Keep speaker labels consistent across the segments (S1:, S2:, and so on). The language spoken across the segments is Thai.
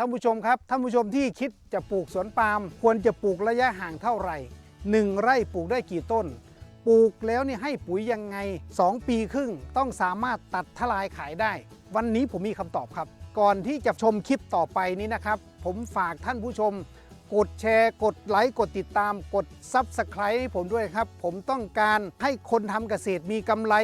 S1: ท่านผู้ชมครับท่านผู้ชมที่คิดจะปลูกสวนปาล์มควรจะปลูกระยะห่างเท่าไหร่หนึ่งไร่ปลูกได้กี่ต้น ปลูกแล้วนี่ให้ปุ๋ยยังไง 2 ปีครึ่งต้องสามารถตัดทลายขายได้ วันนี้ผมมีคำตอบครับ ก่อนที่จะชมคลิปต่อไปนี้นะครับ ผมฝากท่านผู้ชม กดแชร์ กดไลค์กดติดตาม กด Subscribe ให้ผมด้วยครับ ผมต้องการให้คนทำเกษตรมีกำไร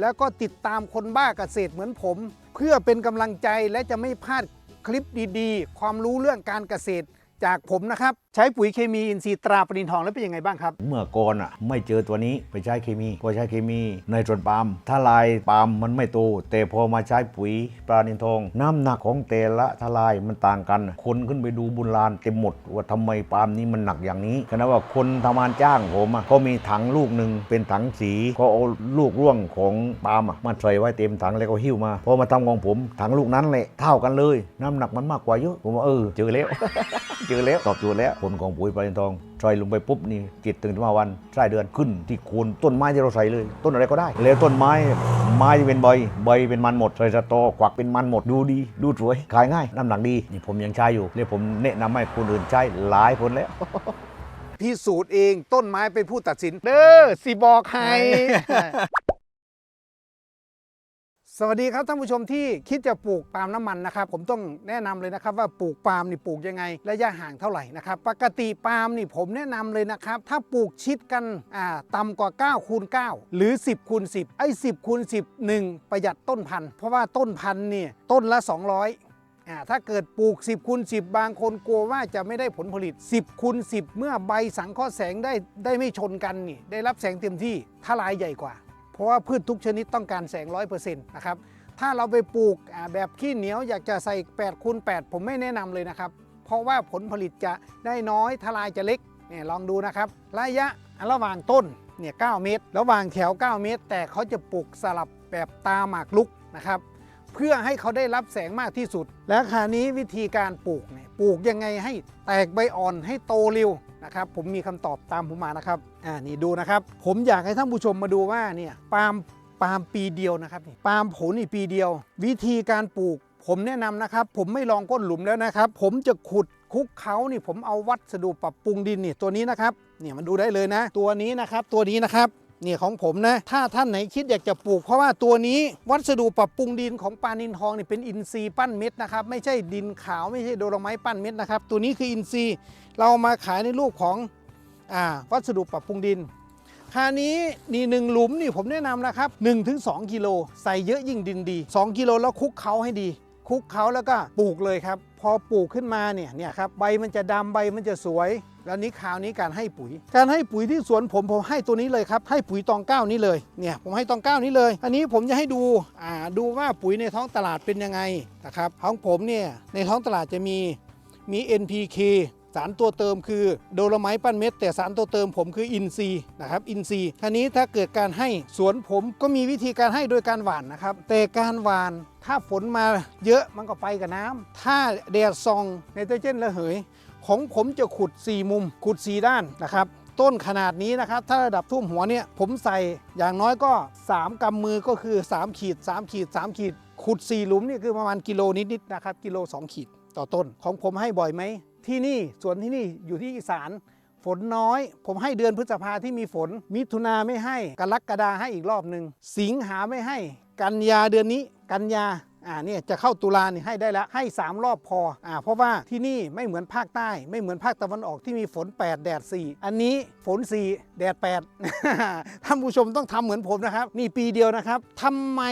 S1: แล้วก็ติดตามคนบ้าเกษตรเหมือนผม เพื่อเป็นกำลังใจและจะไม่พลาด คลิปดีๆ ความรู้เรื่องการเกษตร จากผมนะครับ ใช้ปุ๋ยเคมีอินทรีย์ตราปรินทองแล้วเป็นยังไงบ้างครับ
S2: เมื่อก่อนอะไม่เจอตัวนี้ไปใช้เคมีพอใช้เคมีในสวนปาล์มถ้าลายปาล์มมันไม่โต แต่พอมาใช้ปุ๋ยปลานินทอง น้ำหนักของแต่ละทลายมันต่างกัน คนขึ้นไปดูบุญลานเต็มหมด ว่าทำไมปาล์มนี้มันหนักอย่างนี้ขณะว่าคนทำงานจ้างผมอะก็มีถังลูกหนึ่งเป็นถังสีก็เอาลูกร่วงของปาล์มอะมาใส่ไว้เต็มถังแล้วก็หิ้วมาพอมาทำของผมถังลูกนั้นแหละเท่ากันเลย น้ำหนักมันมากกว่าเยอะผมว่าเออเจอแล้ว เจอแล้วตอบโจทย์แล้วผลของปุ๋ยปลาเนทองใส่ลงไปปุ๊บนี่จิตถึงมาวันใช่เดือนขึ้นที่โคนต้นไม้ที่เราใส่เลย ต้นอะไรก็ได้ แล้วต้นไม้ไม้ที่เป็นใบใบเป็นมันหมดใส่สตอควักเป็นมันหมดดูดี ดูสวยขายง่ายน้ำหนักดีนี่ผมยังใช้อยู่แล้วผมแนะนำให้คนอื่นใช้หลายคนแล้ว
S1: พิสูจน์เองต้นไม้เป็นผู้ตัดสินเด้อสิบอกให้ สวัสดีครับท่านผู้ชมที่คิดจะปลูกปาล์มน้ำมันนะครับผมต้องแนะนำเลยนะครับว่าปลูกปาล์มนี่ปลูกยังไงระยะห่างเท่าไหร่นะครับปกติปาล์มนี่ผมแนะนำเลยนะครับถ้าปลูกชิดกันอ่าต่ำกว่า9คูณ9หรือ 10คูณ10 ไอ้10คูณ10 1 ประหยัดต้นพันธุ์เพราะว่าต้นพันธุ์เนี่ยต้นละ 200อ่าถ้าเกิดปลูก 10คูณ10 บางคนกลัวว่าจะไม่ได้ผลผลิต 10คูณ10 เมื่อใบสังเคราะห์แสงได้ได้ไม่ชนกันนี่ได้รับแสงเต็มที่ทลายใหญ่กว่า เพราะว่าพืชทุกชนิดต้องการแสง100%นะครับถ้าเราไปปลูกแบบขี้เหนียวอยากจะใส่8คูณ8ผมไม่แนะนำเลยนะครับ เพราะว่าผลผลิตจะได้น้อยทลายจะเล็กเนี่ยลองดูนะครับ ระยะระหว่างต้นเนี่ย9เมตร ระหว่างแถว 9 เมตร แต่เขาจะปลูกสลับแบบตาหมากลุกนะครับเพื่อให้เขาได้รับแสงมากที่สุด และคราวนี้วิธีการปลูกเนี่ยปลูกยังไงให้แตกใบอ่อนให้โตเร็ว นะครับ ผมมีคำตอบตามผมมานะครับอ่านี่ดูนะครับ ผมอยากให้ท่านผู้ชมมาดูว่าเนี่ยปาล์มปาล์มปีเดียวนะครับนี่ปาล์มผลอีกปีเดียว วิธีการปลูก ผมแนะนำนะครับ ผมไม่ลองก้นหลุมแล้วนะครับ ผมจะขุดคุกเขานี่ผมเอาวัสดุปรับปรุงดินนี่ตัวนี้นะครับเนี่ยมันดูได้เลยนะ ตัวนี้นะครับตัวนี้นะครับ นี่ของผมนะ ถ้าท่านไหนคิดอยากจะปลูก เพราะว่าตัวนี้วัสดุปรับปรุงดินของปลานินทองนี่เป็นอินทรีย์ปั้นเม็ดนะครับ ไม่ใช่ดินขาวไม่ใช่โดโลไม้ปั้นเม็ดนะครับ ตัวนี้คืออินทรีย์เราเอามาขายในรูปของอ่าวัสดุปรับปรุงดินคราวนี้นี่หนึ่งหลุมนี่ผมแนะนำนะครับ1-2ถึง2กิโลใส่เยอะยิ่งดินดี 2 กิโลแล้วคลุกเขาให้ดี คุกเขาแล้วก็ปลูกเลยครับ พอปลูกขึ้นมาเนี่ยเนี่ยครับใบมันจะดำใบมันจะสวย แล้วนี้คราวนี้การให้ปุ๋ย การให้ปุ๋ยที่สวนผมผมให้ตัวนี้เลยครับให้ปุ๋ยตองเก้านี้เลยเนี่ยผมให้ตองเก้านี้เลย อันนี้ผมจะให้ดูอ่าดูว่าปุ๋ยในท้องตลาดเป็นยังไงนะครับของผมเนี่ยในท้องตลาดจะมีมี NPK สารตัวเติมคือโดลไมต์ปั้นเม็ด แต่สารตัวเติมผมคืออินซีนะครับอินซีทีนี้ถ้าเกิดการให้สวนผมก็มีวิธีการให้โดยการหว่านนะครับ แต่การหว่านถ้าฝนมาเยอะมันก็ไปกับน้ำถ้าแดดส่องไนโตรเจนระเหย ของผมจะขุด 4 มุม ขุด 4 ด้านนะครับต้นขนาดนี้นะครับ ถ้าระดับทุ่มหัวเนี่ย ผมใส่อย่างน้อยก็ 3กำมือก็คือ 3 ขีด 3 ขีด 3 ขีด ขุด 4 หลุมนี่คือประมาณกิโลนิดๆนะครับ กิโล 2 ขีดต่อต้น ของผมให้บ่อยไหม ที่นี่สวนที่นี่อยู่ที่อีสานฝนน้อย ผมให้เดือนพฤษภาที่มีฝน มิถุนาไม่ให้กรกฎาให้อีกรอบหนึ่งสิงหาไม่ให้ กันยาเดือนนี้ กันยา อ่าเนี่ยจะเข้าตุลาเนี่ยให้ได้ล้วให้ 3 รอบพออ่าเพราะว่าที่นี่ไม่เหมือนภาคใต้ ไม่เหมือนภาคตะวันออกที่มีฝน 8 แดด 4 อันนี้ฝน 4 แดด 8 ท่านผู้ชมต้องทำเหมือนผมนะครับ นี่ปีเดียวนะครับทำไม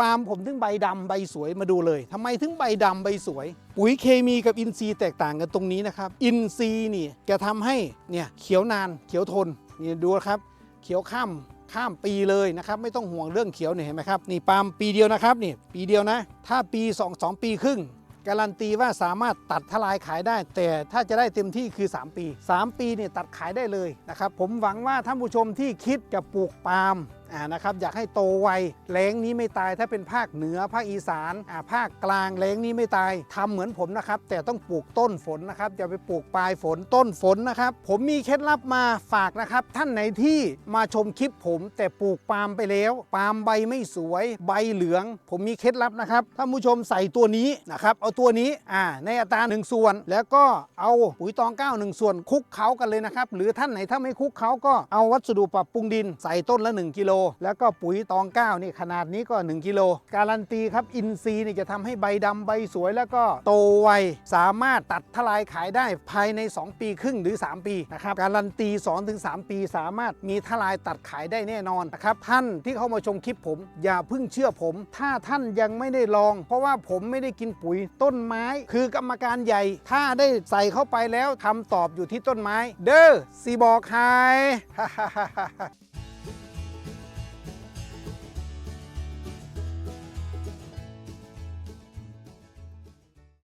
S1: ปาล์มผมถึงใบดำใบสวยมาดูเลยทำไมถึงใบดำใบสวย ปุ๋ยเคมีกับอินทรีย์แตกต่างกันตรงนี้นะครับ อินทรีย์นี่จะทำให้เนี่ยเขียวนานเขียวทนนี่ดูครับ เขียวข้า ข้ามปีเลยนะครับไม่ต้องห่วงเรื่องเขียวเนี่ยเห็นไหมครับนี่ปาล์มปีเดียวนะครับนี่ปีเดียวนะ ถ้าปี 2 2 ปีครึ่งการันตีว่าสามารถตัดทลายขายได้ แต่ถ้าจะได้เต็มที่คือ 3 ปี 3 ปีเนี่ยตัดขายได้เลยนะครับผมหวังว่าท่านผู้ชมที่คิดจะปลูกปาล์ม อ่านะครับอยากให้โตไวแล้งนี้ไม่ตายถ้าเป็นภาคเหนือภาคอีสานอ่าภาคกลางแล้งนี้ไม่ตายทำเหมือนผมนะครับ แต่ต้องปลูกต้นฝนนะครับอย่าไปปลูกปลายฝนต้นฝนนะครับ ผมมีเคล็ดลับมาฝากนะครับ ท่านไหนที่มาชมคลิปผม แต่ปลูกปาล์มไปแล้ว ปาล์มใบไม่สวยใบเหลือง ผมมีเคล็ดลับนะครับท่านผู้ชมใส่ตัวนี้นะครับเอาตัวนี้อ่าในอัตราหนึ่งส่วน แล้วก็เอาปุ๋ยตองเก้าหนึ่งส่วนคลุกเคล้ากันเลยนะครับหรือท่านไหนถ้าไม่คลุกเคล้าก็เอาวัสดุปรับปรุงดินใส่ต้นละ 1กิโลแล้วก็ปุ๋ยตองเก้านี่ขนาดนี้ก็ 1 กิโล การันตีครับอินทรีย์นี่จะทำให้ใบดำใบสวย แล้วก็โตไวสามารถตัดทลายขายได้ภายใน 2 ปีครึ่งหรือ 3 ปีนะครับการันตี2-3ปี สามารถมีทลายตัดขายได้แน่นอนนะครับท่านที่เข้ามาชมคลิปผม อย่าเพิ่งเชื่อผม ถ้าท่านยังไม่ได้ลอง เพราะว่าผมไม่ได้กินปุ๋ยต้นไม้ คือกรรมการใหญ่ ถ้าได้ใส่เข้าไปแล้วคำตอบอยู่ที่ต้นไม้ เด้อสีบอกใคร